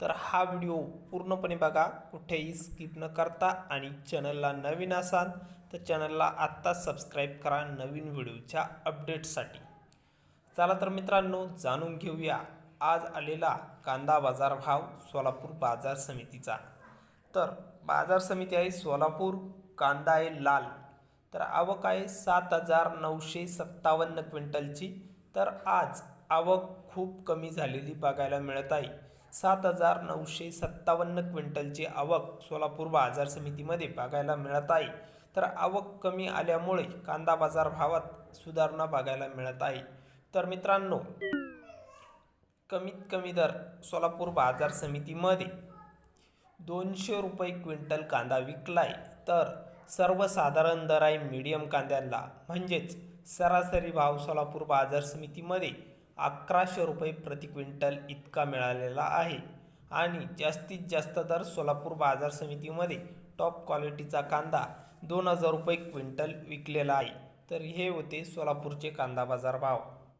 तर हा व्हिडिओ पूर्णपणे बघा. कुठेही स्किप न करता आणि चॅनलला नवीन असाल तर चॅनलला आत्ता सबस्क्राईब करा नवीन व्हिडिओच्या अपडेटसाठी चला तर मित्रांनो जाणून घेऊया. आज आलेला कांदा बाजार भाव सोलापूर बाजार समितीचा. तर बाजार समिती आहे सोलापूर कांदा आहे लाल. तर आवक आहे सात हजार नऊशे सत्तावन्न क्विंटलची. तर आज आवक खूप कमी झालेली बघायला मिळत आहे. सात हजार नऊशे सत्तावन्न क्विंटलची आवक सोलापूर बाजार समितीमध्ये बघायला मिळत आहे. तर आवक कमी आल्यामुळे कांदा बाजार भावात सुधारणा बघायला मिळत आहे. तर मित्रांनो कमीत कमी दर सोलापूर बाजार समितीमध्ये दोनशे रुपये क्विंटल कांदा विकलाय. तर सर्वसाधारण दर आहे मीडियम कांद्याला. म्हणजेच सरासरी भाव सोलापूर बाजार समितीमध्ये अकराशे रुपये प्रति क्विंटल इतका मिळालेला आहे. आणि जास्तीत जास्त दर सोलापूर बाजार समितीमध्ये टॉप क्वालिटीचा कांदा दोन हजार रुपये क्विंटल विकलेला आहे. तर हे होते सोलापूरचे कांदा बाजार भाव.